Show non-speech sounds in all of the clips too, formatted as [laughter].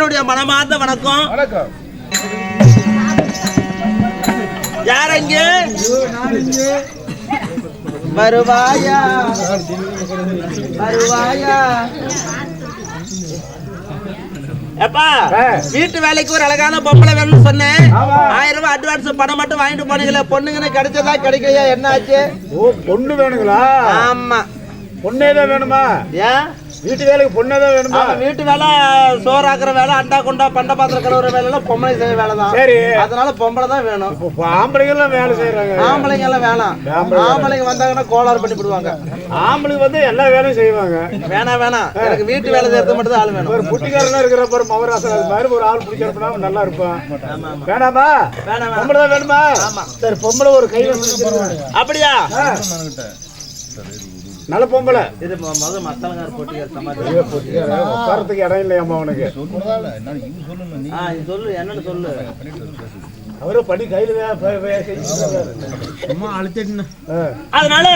என்னுடைய மனமார்ந்த வணக்கம். வணக்கம். யார் அங்கே வருவாயா? வருவாயா? எப்பா. வீட்டு வேலைக்கு ஒரு அழகான பொம்பளை வேணும்னு சொன்னேன். ஆயிரம் ரூபாய் அட்வான்ஸ் பணம் மட்டும் வாங்கிட்டு போனீங்களே பொண்ணுங்கன்னு கிடைச்சதா கிடைக்கலையா என்ன ஆச்சு ஓ பொண்ணு வேணுங்களா? ஆமா. பொண்ணே தான் வேணுமா? ஏன்? வீட்டு வேலைக்கு பொண்ணே தான் வேணுமா வீட்டு வேலை சோறாக்குற வேலை அண்டா குண்டா பண்ட பாத்திரம் கழுவுற வேலை எல்லாம் பொம்பளை செய்ய வேலை தான் சரி. அதனால பொம்பளை தான் வேணும் ஆம்பளைங்கெல்லாம் வேலை செய்யறாங்க ஆம்பளைங்க எல்லாம் வேணாம். ஆம்பளை ஆம்பளைங்க வந்தாங்கன்னா கோளாறு பண்ணி விடுவாங்க. ஆம்பளைங்க வந்து எல்லா வேலையும் செய்வாங்க. வேணாம் வேணாம். எனக்கு வீட்டு வேலை செய்யறது மட்டும் தான் ஆள் வேணும். ஒரு புட்டிக்காரனா இருக்கிற பாரு மவராசன் அது மாதிரி ஒரு ஆள் பிடிக்கிறப்பனா நல்லா இருப்பான். வேணாமா? வேணாம் பொம்பளை தான் வேணுமா. சரி பொம்பளை ஒரு கை அப்படியா? நல்ல பொம்பளை. இது மொ- முதல்ல மத்தவங்க போட்டிக்கார சமாதி ஐயோ, புட்டிக்காரன், உட்கார்றதுக்கு இடம் இல்லையாம்மா அவனுக்கு சொல்லு. என்னன்னு சொல்லு. அவரு படி கையில. அதனால.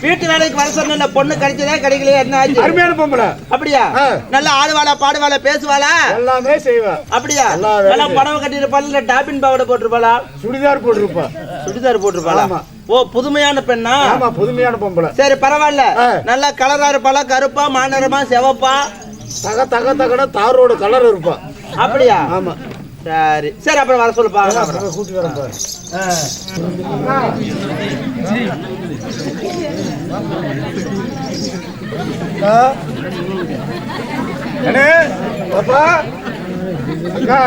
வீட்டு வேலைக்கு வர சொன்ன பொண்ணு கிடைச்சதா கிடைக்கலையா என்ன ஆச்சு? அருமையான பொம்பளை. அப்படியா? ஆ. நல்ல ஆடுவாளா பாடுவாளா பேசுவாளா? எல்லாமே செய்வா. அப்படியா? நல்லா புடவை கட்டிருப்பாள் இல்ல டாபின் பாவாடை போட்டிருப்பாளா? சுடிதார் போட்டிருப்பா. சுடிதார் போட்டிருப்பாளா? ஆமா. ஓ புதுமையான பெண்ணா? ஆமா புதுமையான பொம்பளை. சரி பரவாயில்ல. ஆ. நல்லா கலரா இருப்பாளா கருப்பா மாநிறமா செவப்பா? தக தக தகட தாரோட கலர் இருப்பா. அப்படியா? ஆமா. சரி. சரி அப்புறம் வர சொல்லுப்பா கூட்டி வரேன் பாரு. அக்கா. அக்கா.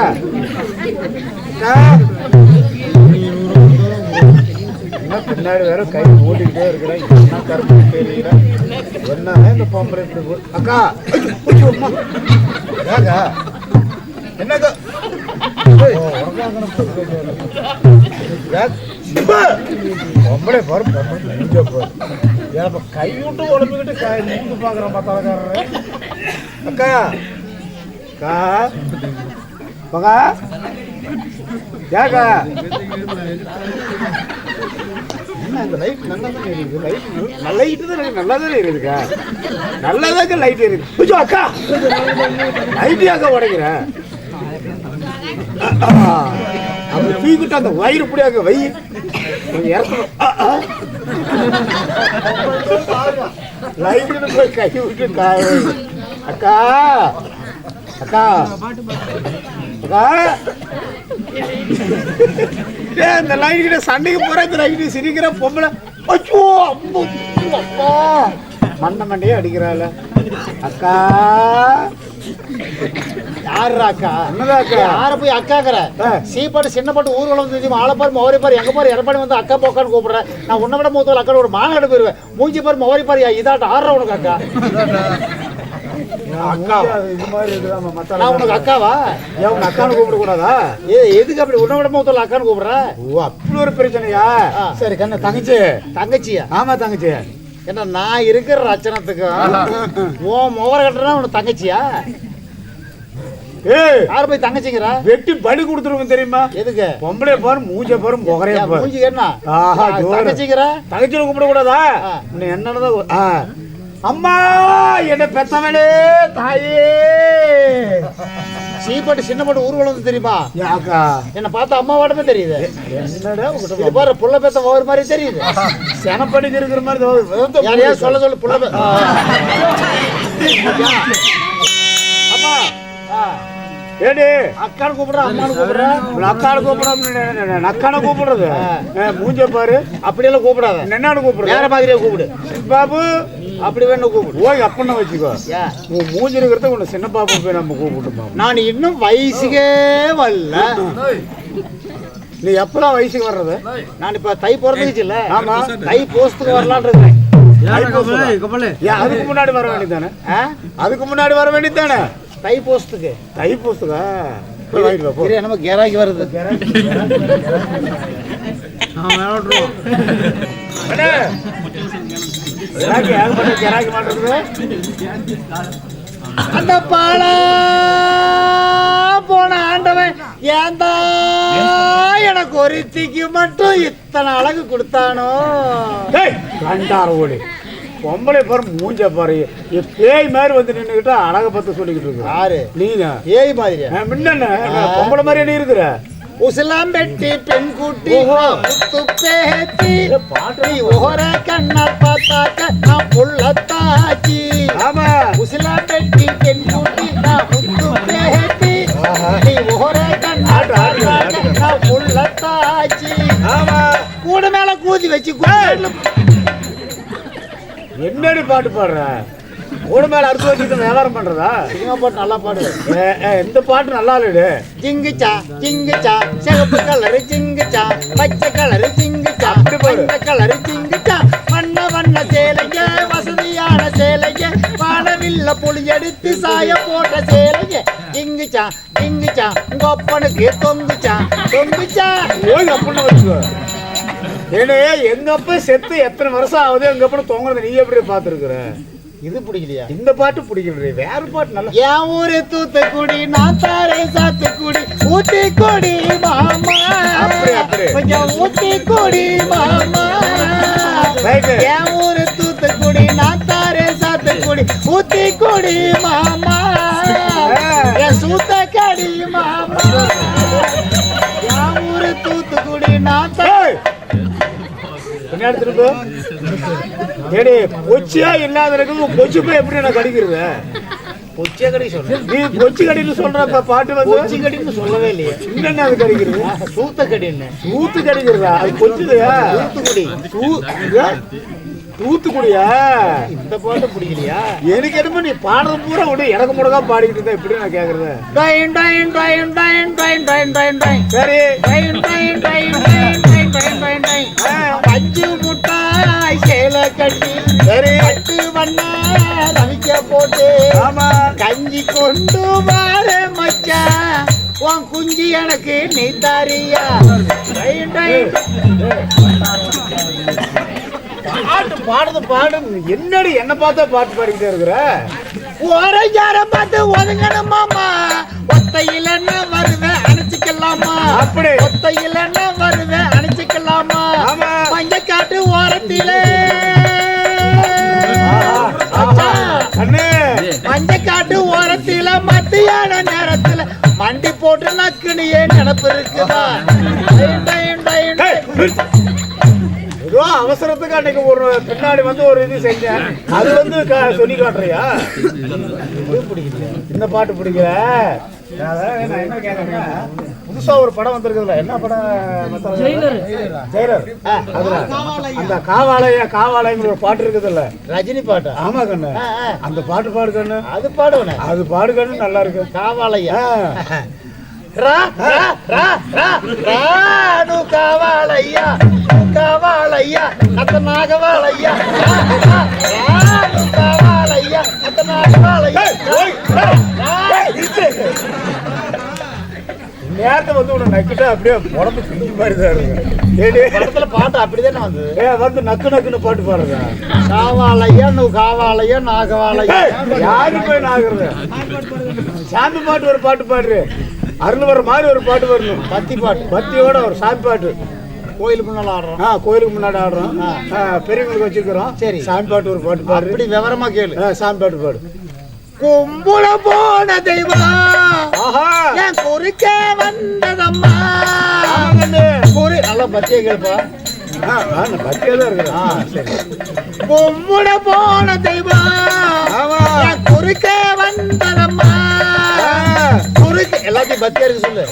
பின்னாடி வேற கை ஓட்டிக்கிட்டே இருக்கிறேன். என்ன கருத்து தெரியல. என்ன இந்த பாம்பரை இப்படி போ- அக்கா. என்னக்கா பொம்பளை பாரு பொம்பளை நெஞ்ச பாரு ஏப்பா கை விட்டு உடம்பிக்கிட்டு கை மூந்து பார்க்குறேன் பத்தாளக்காரரு அக்கா அக்கா பகா ஏக்கா என்ன இந்த லைட் நல்லா தான் எரியுது லைட் நல்ல லைட்டு தான் இருக்குது நல்லா தானே எரியுதுக்கா நல்லாதாங்க லைட் எரியுது ஐயோ அக்கா லைட்டு அக்கா உடைக்கிறேன் அப்படி தூக்கிட்டு அந்த வயிறு இப்படியாக்க வை. இறக்கணும். போய் கை விட்டு அக்கா. அக்கா. அக்கா. ஏ இந்த லைன் கிட்ட சண்டைக்கு போற இந்த லைன் சிரிக்கிற பொம்பளை. அச்சோ அப்பா. மண்டை மண்டையே அடிக்கிறாள். அக்கா. யாருடா அக்கா அக்கா யார போய் அக்காக்குற. சீப்பாட்டு சின்ன பாட்டு ஊர்வலம் தெரியும் ஆளை பாரு மோரி பாரு எங்க பாரு எடப்பாடி வந்து அக்கா போக்கான்னு கூப்பிடுறேன் நான் உன்னை விட மூத்தவள் அக்கா ஒரு மாநாடு போயிருவேன் மூஞ்சி பாரு மோரி பாரு இதாட்ட ஆடுற உனக்கு அக்கா. அக்கா இது மாதிரி இருக்குதாம்மா மத்த நான் உனக்கு அக்காவா? உங்க அக்கானு கூப்பிட கூடாதா ஏ எதுக்கு அப்படி உன்னை விட அக்கான்னு கூப்பிடுற? ஓ அப்படி ஒரு பிரச்சனையா. சரி கண்ணு தங்கச்சி. தங்கச்சியா? ஆமா தங்கச்சி. என்ன நான் இருக்கிற ரச்சனத்துக்கு [laughs] உன் முகர கட்டுறா உனக்கு தங்கச்சியா? யார் போய் தங்கச்சிங்கிறா? வெட்டி பலி கொடுத்துருவோம் தெரியுமா? எதுக்கு? பொம்பளை பாரு மூஞ்ச பாரு முகரைய பாரு மூஞ்சிக்கு என்ன? ஆஹா. தங்கச்சிங்கிற? தங்கச்சியில கூப்பிட கூடாதா ஆ. அம்மா என்ன பெத்தவளே தாயே. சீப்பாட்டு சின்ன பாட்டு ஊர்வலம் தெரியுமா? யாக்கா. என்ன பார்த்தா அம்மா வாடமே தெரியுது. என்னடா உங்ககிட்ட பாரு புள்ள பேத்த ஒவ்வொரு மாதிரி தெரியுது. செனப்படிக்கு இருக்கிற மாதிரி யாரையா சொல்ல சொல்ல புள்ள ஏடி? அக்கான்னு கூப்பிடுறேன் அம்மான்னு கூப்பிடுறேன் அக்கான கூப்பிடாம நக்கான கூப்பிடுறது. மூஞ்ச பாரு. அப்படியெல்லாம் கூப்பிடாத. என்னன்னு கூப்பிடுறது? வேற மாதிரியே கூப்பிடு. பாபு அப்படி வேணும் கூப்பிடு. ஓய் அப்பன்னு வச்சுக்கோ. உன் மூஞ்சி இருக்கிறத உன்னை சின்ன பாபு போய் நம்ம கூப்பிட்டுமா நான் இன்னும் வயசுக்கே வரல. நீ எப்பலாம் வயசுக்கு வர்றது? நான் இப்ப தை பிறந்துச்சுல்ல ஆமா. தை போஸ்துக்கு வரலான்னு இருக்கேன். ஏன் அதுக்கு முன்னாடி வர வேண்டியதானே? அதுக்கு முன்னாடி வர வேண்டியதானே தை போஸ்துக்கு தை பூசுக்கா போய் வாங்கிட்டு வா போ. இரு, நம்ம கிராக்கி வருது. கிராக்கி மாட்டுறது அந்த பாலா போன ஆண்டவன் ஏந்தா எனக்கு ஒருத்திக்கு மட்டும் இத்தனை அழகு கொடுத்தானோ? கண்டார ஓடி. பொம்பளை பாரு மூஞ்ச பாரு. பேய் மாதிரி வந்து நின்னுகிட்டு அழக பத்தி சொல்லிக்கிட்டு இருக்கு யாரு? நீங்க ஏய் மாதிரியா? முன்ன பொம்பளை மாதிரி நீ இருக்கிற? உசிலாம் பெட்டி பெண் குட்டி. முத்து பேத்தி. பாட்டு ஓர கண்ண பார்த்தாக்க நான் புள்ளத்தாச்சி ஆமா. உசிலாம் பெட்டி பெண் குட்டி நான் முத்து பேத்தி. நீ ஓர கண்ண பார்த்தாக்க. நான் புள்ளத்தாச்சி ஆமா. கூட மேல கூதி வச்சு குடில என்னடி பாட்டு பாடுற? கூட மேல அறுத்து வச்சுட்டு வியாபாரம் பண்றதா? சினிமா பாட்டு நல்லா ஏ, இந்த பாட்டு நல்லா இல்லடு. ஜிங்குச்சா ஜிங்குச்சா சிகப்பு கலரு ஜிங்குச்சா பச்சை கலரு ஜிங்குச்சா அப்படி பாரு. மஞ்ச கலரு ஜிங்குச்சா வண்ண வண்ண சேலைங்க வசதியான சேலைங்க வானவில்ல புளி எடுத்து சாய போட்ட சேலைங்க ஜிங்குச்சா ஜிங்குச்சா உங்க அப்பனுக்கு தொங்குச்சா தொங்குச்சா. ஓய் அப்படின்னு வச்சுக்கோ. ஏனே எங்க அப்பா செத்து எத்தனை வருஷம் ஆகுது எங்க அப்பா தொங்குறத நீ எப்படி பாத்துருக்குற இது பிடிக்கலையா? இந்த பாட்டு பிடிக்கல வேற பாட்டு நல்லா என் ஊரு தூத்துக்குடி நான் தாரே சாத்துக்குடி ஊத்தி கொடி மாமா. கொஞ்சம் ஊத்தி கொடி மாமா. என் ஊரு தூத்துக்குடி நான் தாரே சாத்துக்குடி ஊத்தி கொடி மாமா என் சூத்த கடி மாமா. திரும்ப ஏடி பொச்சியா இல்லாத இருக்குது பொச்சு போய் எப்படி நான் கடிக்கிறது நீ பொச்சி கடின்னு சொல்ற பாட்டு வந்து கடின்னு சொல்லவே இல்லையே என்னென்ன அது கடிக்கிறது சூத்த கடி கடிக்கிறதா அது பொச்சுலையா சூத்துக்குடி தூத்துக்குடியா இந்த பாட்டு பிடிக்கலையா எனக்கு என்னமோ நீ பாடுறது பூரா விடு எனக்கு முடக்கா பாடிக்கிட்டு இருந்தா எப்படி நான் கேக்குறது சரி ஆமா கஞ்சி கொண்டு வாரு மச்சான் உன் குஞ்சு எனக்கு நீ தாரியா. பாட்டு பாடுறது பாடு. என்னடி என்ன பார்த்தா பாட்டு பாடிக்கிட்டே இருக்கிற? ஓரையார பார்த்து ஒதுங்கணும் மாமா? ஒத்தையில வருவேன் அணைச்சிக்கலாமா? அப்படி. ஒத்தையில வருவேன் அணைச்சிக்கலாமா? ஆமா. மஞ்ச காட்டு ஓரத்திலே. அண்ணே மத்தியான நேரத்துல மண்டி போட்டு நக்குனியே நினப்பு இருக்குதா? அவசரத்துக்கு அன்னைக்கு ஒரு பின்னாடி வந்து ஒரு இது செஞ்சேன் அது வந்து சொல்லி காட்டுறியா? இந்த பாட்டு பிடிக்கல. என்ன கேட்கறேன்னா, புதுசா ஒரு படம் வந்திருக்குதுல என்ன படம் ஜெயிலர். ஜெயிலர். அந்த காவாலய காவாலயங்கிற ஒரு பாட்டு இருக்குதுல்ல. ரஜினி பாட்டு? ஆமா கண்ணு. அந்த பாட்டு பாடு கண்ணு. அது பாடுவேன். அது பாடு கண்ணு நல்லா இருக்கு. காவாலயா? ராணு காவாலையா? காவாலையா? அத்த நாகவாலையா ராணு காவாலையா? அத்த நாகவாலையா நேரத்தை வந்து உன்னை நக்கிட்டா அப்படியே உடம்பு செஞ்சு மாதிரி தான் இருக்கு படத்துல பாட்டு அப்படிதானே வந்து ஏ வந்து நக்கு நக்குன்னு பாட்டு பாடுறதா? காவாலையா நு காவாலையா நாகவாலையா? யாரு போய் நாகிறது? சாமி பாட்டு ஒரு பாட்டு பாடுறே. அருள் வர மாதிரி ஒரு பாட்டு வரணும் பத்தி பாட்டு. பத்தியோட ஒரு சாமி பாட்டு. கோயிலுக்கு முன்னாடி ஆடுறோம். ஆ கோயிலுக்கு முன்னாடி ஆடுறோம். பெரியவங்களுக்கு வச்சிருக்கிறோம் சரி. சாமி பாட்டு ஒரு பாட்டு பாடு. இப்படி விவரமா கேளு. சாமி பாட்டு பாடு. கும்புல போன தெய்வா என் குறுக்கே வந்ததம்மா. குரு நல்லா பத்தியே கேள்ப்பா. கும்புட போன தெய்வா குறுக்கே வந்ததம்மா. குறுக்க எல்லாத்தையும் பத்தியா இருக்கு சொல்லு.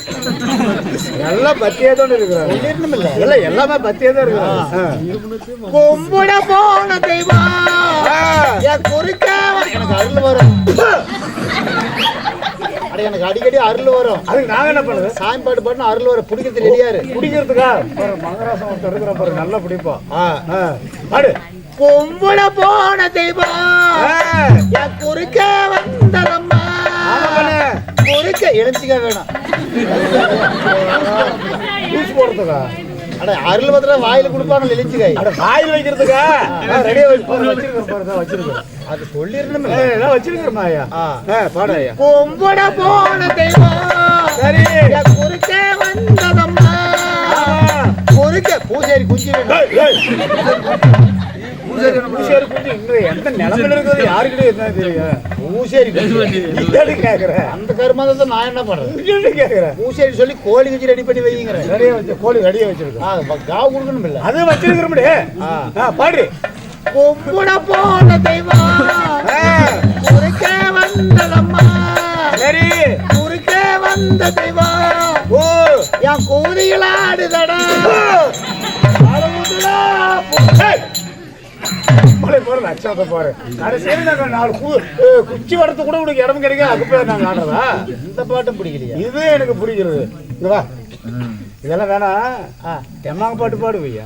எல்லாம் பத்தியா தான் இருக்கிறாங்க. சொல்லிடணும் இல்ல எல்லாம் பத்தியா தான் இருக்கிறாங்க. கும்பிட போன தெய்வம். ஆ. என் குறுக்க வ- எனக்கு அருள் வரும். அட எனக்கு அடிக்கடி அருள் வரும். அதுக்கு நாங்க என்ன பண்ணுது சாமி பாட்டு பாட்டு அருள் வரும். பிடிக்கிறது ரெடியாரு குடிக்கிறதுக்கா பாரு மகராசம் ஒருத்தர் இருக்கிற பாரு நல்லா பிடிப்போம் ஆ. ஆ, பாடு. கும்பிட போன தெய்வம். என் குறுக்க வந்ததம்மா. குறுக்க எழுச்சிக்க வேணும். ஜூஸ் போடுறதுக்கா? அட அருள் பத்திர வாயில கொடுப்பாங்க எழுச்சிக்காய் அட வாயில் வைக்கிறதுக்கா? ரெடியா வச்சிருக்கேன் பாரு தான் வச்சிருக்கேன். அது ஐயா ஐயா. கும்பிட போன தெய்வம். சரி. குறுக்க வந்ததம்மா. குறுக்க பூசேரி குஞ்சு பூசேரி குஞ்சு இன்னும் எந்த நிலமையில இருக்கிறது யாருக்கிட்ட என்ன தெரியும் பூசேரி குஞ்சு. நீ கேக்குறேன். அந்த கருமாதத்தை நான் என்ன பண்றது? என்ன கேக்குறேன். பூசேரி சொல்லி கோழி குஞ்சு ரெடி பண்ணி வைங்கிறேன் ரெடியா வச்சு கோழி ரெடியா வச்சிருக்கோம். ஆ, காவு கொடுக்கணும் இல்ல. அது வச்சிருக்கிறோம்டி ஆ. பாடு. கும்பிட போன தெய்வம். குறுக்கே வந்ததம்மா. சரி. குறுக்கே வந்த தெய்வம். ஓ. என் கூதியில் ஆடுதடா. அழுகுதுடா. ஏய்! மலை போற லட்சத்தை பாரு அது சரி நாங்க நாலு குச்சி வடத்து கூட உனக்கு இடம் கிடைக்கும் அதுக்கு பேர் நாங்க ஆடுறதா? இந்த பாட்டும் பிடிக்கலையா. இது எனக்கு பிடிக்கிறது. இங்க வா. இதெல்லாம் வேணாம் தெம்மாங்க பாட்டு பாடுவியா?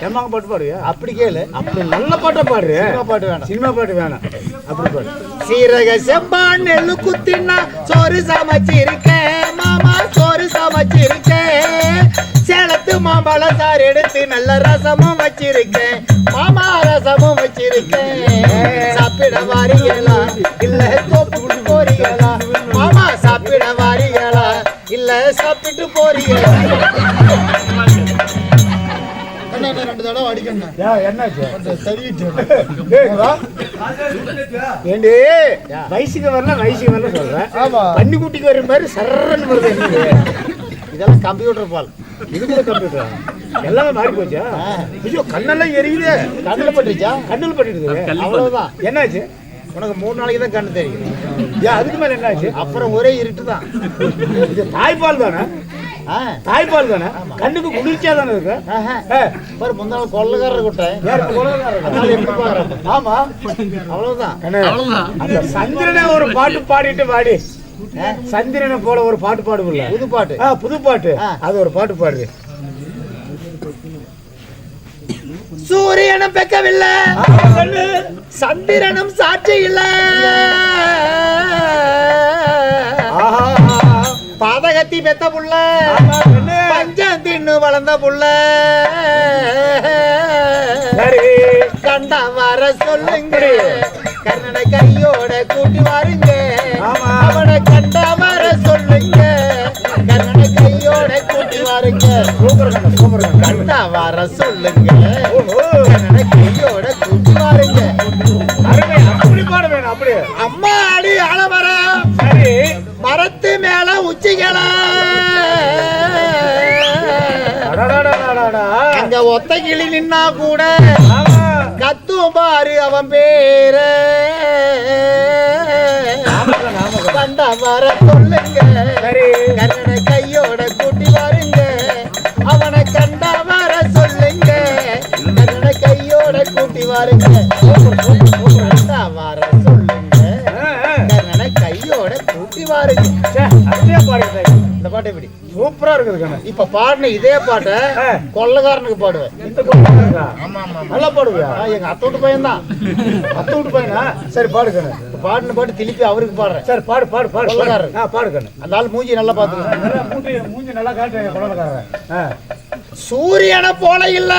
தெம்மாங்க பாட்டு பாடுவியா? அப்படி கேளு. அப்படி நல்ல பாட்டா பாடு. சினிமா பாட்டு வேணாம். சினிமா பாட்டு வேணாம். அப்படி பாடு. சீரக செம்பான் நெல்லு குத்தினா சோறு சமைச்சிருக்கேன் மாமா சோறு சமைச்சிருக்கேன் சேலத்து மாம்பழம் சாறு எடுத்து நல்ல ரசமும் வச்சிருக்கேன் ரசமும் வச்சிருக்கேன். சாப்பிட வாரீங்களா இல்ல தோப்புட்டு போறீங்களா? மாமா சாப்பிட வாரீங்களா இல்ல சாப்பிட்டு போறீங்களா? ரெண்டு தடவை அடிக்கணும். ஏண்டி வயசுக்கு வரல வயசுக்கு வரல சொல்றேன் பன்னிக்குட்டிக்கு வர மாதிரி சர்றன்னு வருது இதெல்லாம் கம்ப்யூட்டர் பால் இது கூட கம்ப்யூட்டர் எல்லாமே மாறி போச்சா? ஐயோ கண்ணெல்லாம் எரியுது. கண்ணில் பட்டுச்சா கண்ணில் பட்டுடுது அவ்வளவுதான். என்னாச்சு? உனக்கு மூணு நாளைக்கு தான் கண்ணு தெரியும். ஏன் அதுக்கு மேல என்னாச்சு? அப்புறம் ஒரே இருட்டு தான். இது தாய்ப்பால் தானே? தாய்ப்பால் தானே? கண்ணுக்கு குளிர்ச்சியா தானே இருக்கு? பாரு முந்தாள் கொள்ளக்காரர் குட்டை யார் இப்ப உலகக்காரர் அதனால எப்படி பாக்குறேன்? ஆமா. அவ்வளவுதான். அந்த சந்திரனை ஒரு பாட்டு பாடிட்டு பாடி சந்திரனை போல ஒரு பாட்டு பாடுவில்ல புது பாட்டு. ஆ, புது பாட்டு. அது ஒரு பாட்டு பாடு. சூரியனும் பெக்கவில்லை. சந்திரனும் சாட்சி இல்ல. பாதகத்தி பெத்த புள்ள. பஞ்சம் தின்னு வளர்ந்த புள்ள. சரி கண்டா வர சொல்லுங்க. கண்ணனை கையோட கூட்டி வாருங்க. கண்ணு கண்டா வர சொல்லுங்க. கையோட கூட்டி வாருங்க அருமை அப்படி பாட வேணும் அப்படி. அம்மா அடி அலமரம் சரி. மரத்து மேல உச்சிகள. அங்க ஒத்த கிளி நின்னா கூட கத்தும் பாரு அவன் பேர. வர பாட்டு எப்படி? சூப்பரா இருக்குது கண்ணு. இப்ப பாடின இதே பாட்டை. கொள்ளக்காரனுக்கு பாடுவேன்? ஆமா ஆமா நல்லா பாடுவியா? எங்க அத்தோட்டு பையன் தான் அத்தை விட்டு பையனா? சரி பாடு கண்ணு. பாடின பாட்டு திருப்பி அவருக்கு பாடுறேன். சரி பாடு பாடு பாடு கொள்ளக்காரர். பாடு கண்ணு. அந்த ஆள் மூஞ்சி நல்லா பாத்துக்கணும் நல்லா மூஞ்சி மூஞ்சி நல்லா காட்டுறேன் குழந்தைக்காரன் ஆ. சூரியனை போல இல்ல.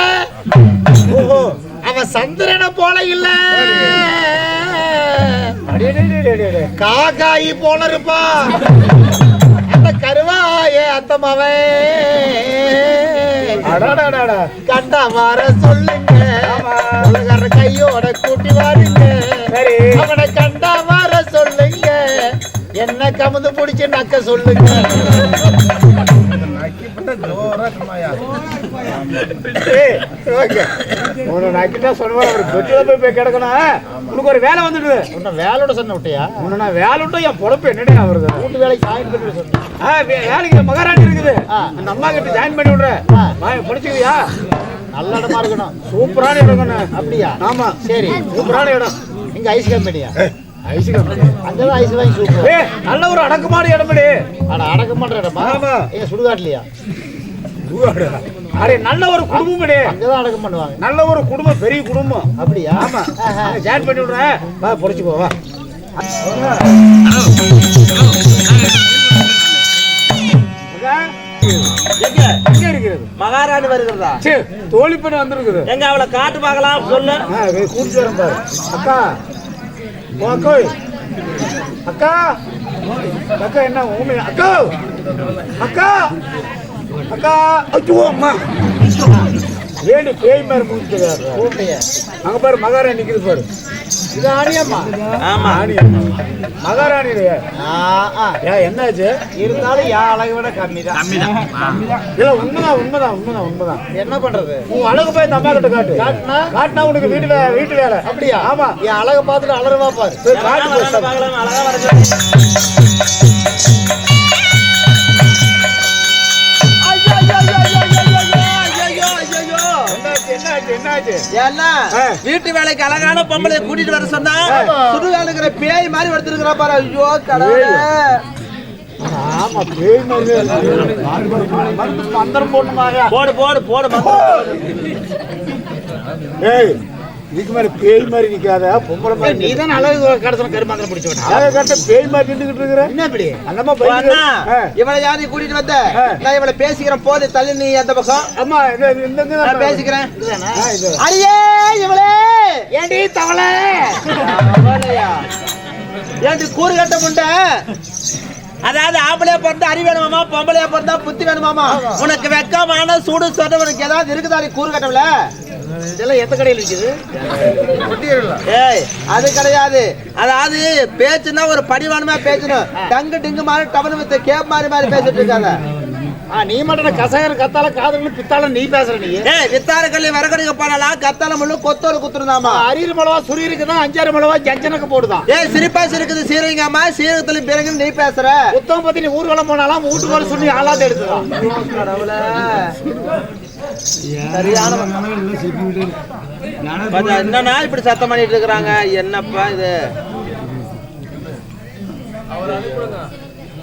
ஓஹோ. அவன் சந்திரனை போல இல்ல. காக்காயி போல இருப்பா கருவாய அடாடாடாடா கண்டா வர சொல்லுங்க. உலகர கையோட கூட்டி வாருங்க. அவனை கண்டா வர சொல்லுங்க. என்ன கமுந்து பிடிச்சு நக்க சொல்லுங்க. ஏய், ஓகே. உன்னை நக்கிட்டா சொல்லுவேன் ஒரு பெட்டியில போய் போய் கிடக்கணும். உனக்கு ஒரு வேலை வந்துடுது. உன்னை வேலையோட சொன்ன விட்டியா? உன்னை நான் வேலை விட்டு என் பொழப்பு என்னடா வருது? வீட்டு வேலைக்கு ஜாயின் பண்ணி சொன்னேன் ஆ, வேலைக்கு மகாராணி இருக்குது. ஆ. அந்த அம்மா கிட்ட ஜாயின் பண்ணி விடுறேன். படிச்சுக்கியா நல்ல இடமா இருக்கணும். சூப்பரான இடம் அப்படியா? ஆமா. சரி. சூப்பரான இடம். இங்க ஐஸ் கம்பெனியா ஐஸ் கம்பெனி அங்கதான் ஐஸ் வாங்கி சூப்பர். நல்ல ஒரு அடக்கமான இடமடி. ஆனா அடக்கம் பண்ற இடமா? ஆமா. எங்க சுடுகாட்லையா அரே நல்ல ஒரு குடும்பம் அங்கதான் அடக்கம் பண்ணுவாங்க. நல்ல ஒரு குடும்பம் பெரிய குடும்பம். அப்படியா? ஆமா. ஜாயின் பண்ணி விடுறேன் வா பொடிச்சுக்கோ வா. அக்கா, எங்க? எங்க இருக்கிறது? மகாராணி வருகிறதா? சே தோழி பெண் வந்திருக்குது. எங்க அவளை காட்டு பார்க்கலாம் சொல்லு. கூட்டிட்டு வரேன் பாரு. அக்கா ஓ அக்கா. அக்கா. அக்கா என்ன ஊமை? அக்கா. அக்கா. அக்கா ஐயோ அம்மா. ஏடி பேய் மாதிரி முடிச்சுக்கிறாரு அங்க பாரு மகாராணி நிக்குது பாரு. இது ஆணியம்மா. ஆமா. ராணி மகாராணி ஆ, ஆ. ஏன் என்னாச்சு? இருந்தாலும் என் அழகை விட கம்மி தான் இல்ல உண்மைதான் உண்மைதான் உண்மைதான் உண்மைதான். என்ன பண்றது? உன் அழகு போய் இந்த அம்மா கிட்ட காட்டு. காட்டுனா? காட்டினா உனக்கு வீட்டு வேலை வீட்டு வேலை. அப்படியா? ஆமா. என் அழகை பார்த்துட்டு அலறவா பாரு. காட்டு அழகா ஏன்னா. வீட்டு வேலைக்கு அழகான பொம்பளை கூட்டிட்டு வர சொன்னா சுடு வேலைக்கிற பேய் மாதிரி எடுத்துருக்கிறா பாரு. ஐயோ கடவுளே. ஆமா பேய் மாதிரி போடு போடு போடு. ஏய் இதுக்கு மாதிரி பேய் மாதிரி நிக்காத பொம்பளை மாதிரி நீ தான் அழகு கடத்தன கருமாந்திரம் பிடிச்சு விட்டா? அழகை கட்ட பேய் மாதிரி நின்றுகிட்டு இருக்கிற? என்ன இப்படி? அந்தம்மா ஓ, அண்ணா பயந்து இவளை யாரு கூட்டிட்டு வந்த? ஆ. நான் இவளை பேசிக்கிறேன் போது தள்ளி நீ அந்த பக்கம். அம்மா நான் பேசிக்கிறேன். அடியே இவளே! ஏண்டி தவளை? ஏன்டி கூறு கட்ட முண்டை? அதாவது ஆம்பளையா பிறந்தா அறிவு வேணுமாமா பொம்பளையா பிறந்தா புத்தி வேணுமாமா உனக்கு வெக்கமான சூடு சொன்ன உனக்கு ஏதாவது இருக்குதா நீ கூறு கட்டவில்ல இதெல்லாம் எந்த கடையில் ஏய் அது கிடையாது. அதாவது பேச்சுன்னா ஒரு படிவானமா பேசணும். டங்கு டிங்கு மாதிரி டபனு வித்து கேப் மாதிரி மாதிரி பேசிட்டு இருக்காங்க. நீ மட்டும் கசகர கத்தால காதல் பித்தால நீ பேசுற நீ? ஏய் வித்தார கல்லி வரகடிக்க போனாலாம் கத்தால முள்ளு கொத்தோடு குத்துருந்தாமா? அரியல் மிளவா சுரி இருக்குதான் அஞ்சாறு மிளவா ஜஞ்சனுக்கு போடுதான். ஏய் சிரிப்பா சிரிக்குது சீரகம்மா சீரகத்துல பிறகு நீ பேசுற. புத்தகம் பத்தி நீ ஊர்வலம் போனாலாம் வீட்டுக்கு வர சொல்லி ஆளாத எடுத்துதான். சரியான என்னண்ணா இப்படி சத்தம் பண்ணிட்டு இருக்கிறாங்க. என்னப்பா இது?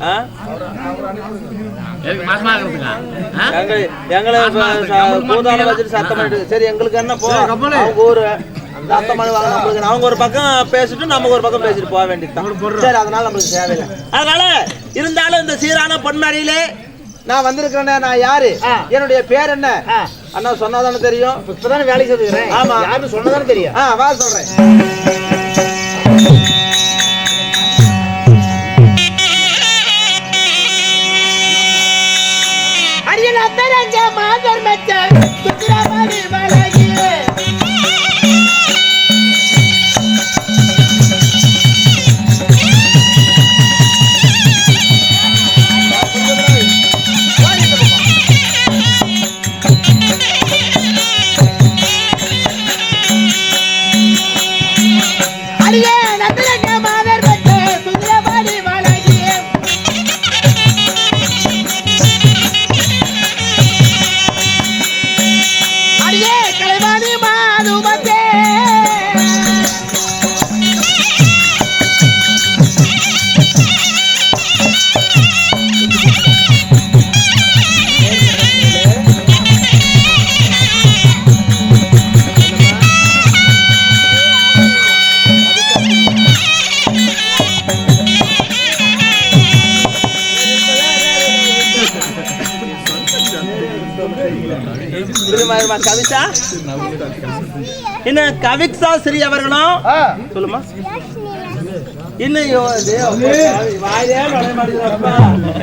ஆ? எங்க- எங்களை இப்ப ச- பூதாரம் வச்சுட்டு சத்தம் பண்ணிட்டு இருக்கு. சரி எங்களுக்கு என்ன போ? அவங்க ஒரு பக்கம் பேசிட்டு நமக்கு ஒரு பக்கம் பேசிட்டு போக வேண்டியதுதான். சரி அதனால நம்மளுக்கு தேவையில்லை. அதனால இருந்தாலும் இந்த சீரான பொன்மாடியிலே நான் வந்திருக்கிறேனே நான் யாரு. என்னுடைய பேர் என்ன. அண்ணா சொன்னாதானே தெரியும்? இப்பதானே வேலைக்கு சேர்த்துக்கிறேன். ஆமா. யாருன்னு சொன்னதானே தெரியும். ஆ வா சொல்றேன். திரும்ப கவிதா. இன்னும் கவிக்ஸா ஸ்ரீ அவர்களும் சொல்லுமா? இன்னும் நுழைய.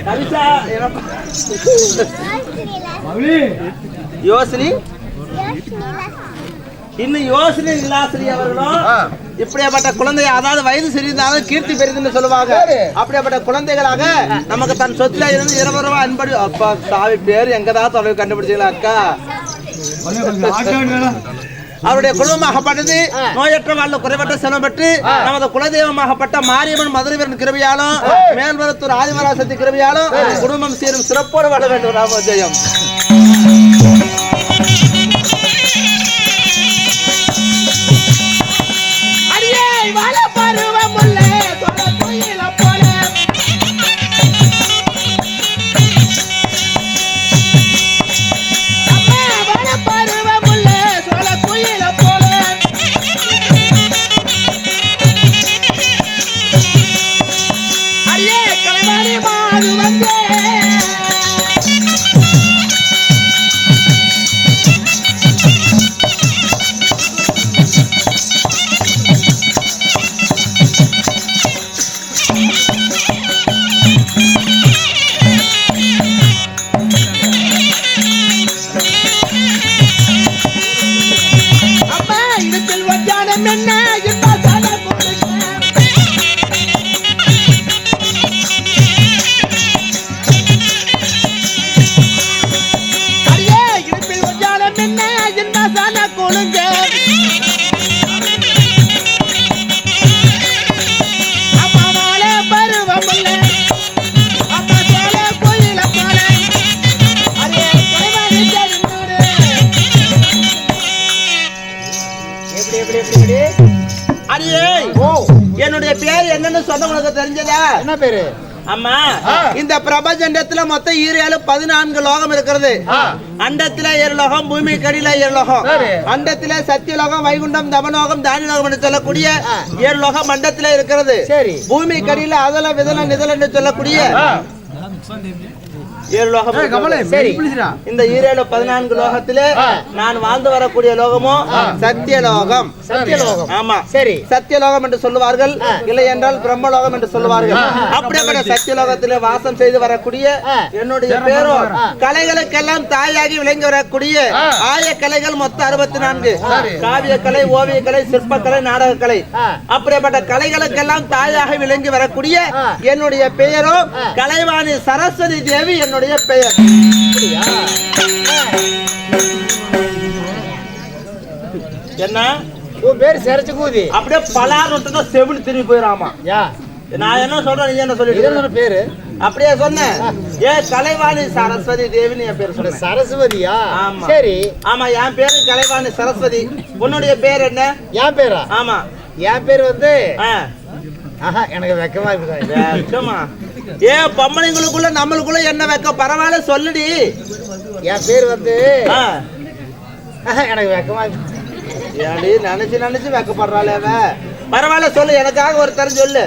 கவிதா? யோசினி? இன்னும் யோசனை நிலாசிரி அவர்களும் இப்படியாப்பட்ட குழந்தை அதாவது வயது சிறிந்தாலும் கீர்த்தி பெரிதுன்னு சொல்லுவாங்க. அப்படியாப்பட்ட குழந்தைகளாக நமக்கு தன் சொத்துல இருந்து இருபது ரூபாய் அன்படி அப்பா சாவி பேர் எங்கதான் தொலைவு கண்டுபிடிச்சீங்களா அக்கா? அவருடைய குடும்பமாகப்பட்டது. நோயற்ற வாழ்ல குறைவற்ற செலவு பெற்று நமது குலதெய்வமாகப்பட்ட மாரியம்மன் மதுரைவரன் கிருபையாலும் மேல்மருத்துவர் ஆதிவராசக்தி கிருபையாலும் குடும்பம் சீரும் சிறப்போடு வாழ வேண்டும். ராமஜெயம். ஆ. இந்த பிரபஞ்சண்டத்துல மொத்தம் ஈரேழு பதினான்கு லோகம் இருக்கிறது. அண்டத்துல ஏழு லோகம் பூமி கடியில ஏழு லோகம் சரி. அண்டத்துல சத்தியலோகம் வைகுண்டம் தமலோகம் தானிலோகம் என்று சொல்லக்கூடிய. ஏழு லோகம் அண்டத்துல இருக்கிறது சரி பூமி கடியில அதல விதல நிதல என்று சொல்லக்கூடிய. ஏழு லோகம். சரி இந்த ஈரேழு பதினான்கு லோகத்திலே. நான் வாழ்ந்து வரக்கூடிய லோகமோ சத்தியலோகம் சத்தியலோகம் ஆமா சரி சத்தியலோகம் என்று சொல்லுவார்கள். இல்லை என்றால் பிரம்மலோகம் என்று சொல்லுவார்கள். அப்படிப்பட்ட சத்தியலோகத்திலே வாசம் செய்து வரக்கூடிய. என்னுடைய பேரோ ஆ. கலைகளுக்கெல்லாம் தாயாகி விளங்கி வரக்கூடிய. ஆய கலைகள் மொத்தம் அறுபத்தி நான்கு. காவிய கலை ஓவிய கலை சிற்பக்கலை நாடக கலை. அப்படிப்பட்ட கலைகளுக்கெல்லாம் தாயாக விளங்கி வரக்கூடிய. என்னுடைய பெயரோ ஆ. கலைவாணி சரஸ்வதி தேவி என்னுடைய பெயர்? என்ன? உன் பேரு சிறச்சு கூதி. அப்படியே பலார் செவினு திரும்பி போயிடாமா யா. நான் என்ன சொல்றேன் நீ என்ன என்னோட பேரு? அப்படியே சொன்னேன். ஏ கலைவாணி சரஸ்வதி தேவின்னு என் பேர் சொன்னேன். சரஸ்வதியா? ஆமா. சரி. ஆமா என் பேரு கலைவாணி சரஸ்வதி. உன்னுடைய பேர் என்ன? என் பேரா? ஆமா. என் பேர் வந்து ஆஹா எனக்கு வெக்கமா இருக்கு வெக்கமா. ஏ பொம்பளைங்களுக்குள்ள நம்மளுக்குள்ள என்ன வெக்க பரவாயில்ல சொல்லுடி. என் பேர் வந்து [laughs] எனக்கு வெக்கமா ஏன்டி நினைச்சு நினைச்சு வெக்கப்படுறாளே பரவாயில்ல சொல்லு. எனக்காக ஒரு தரம் சொல்லு.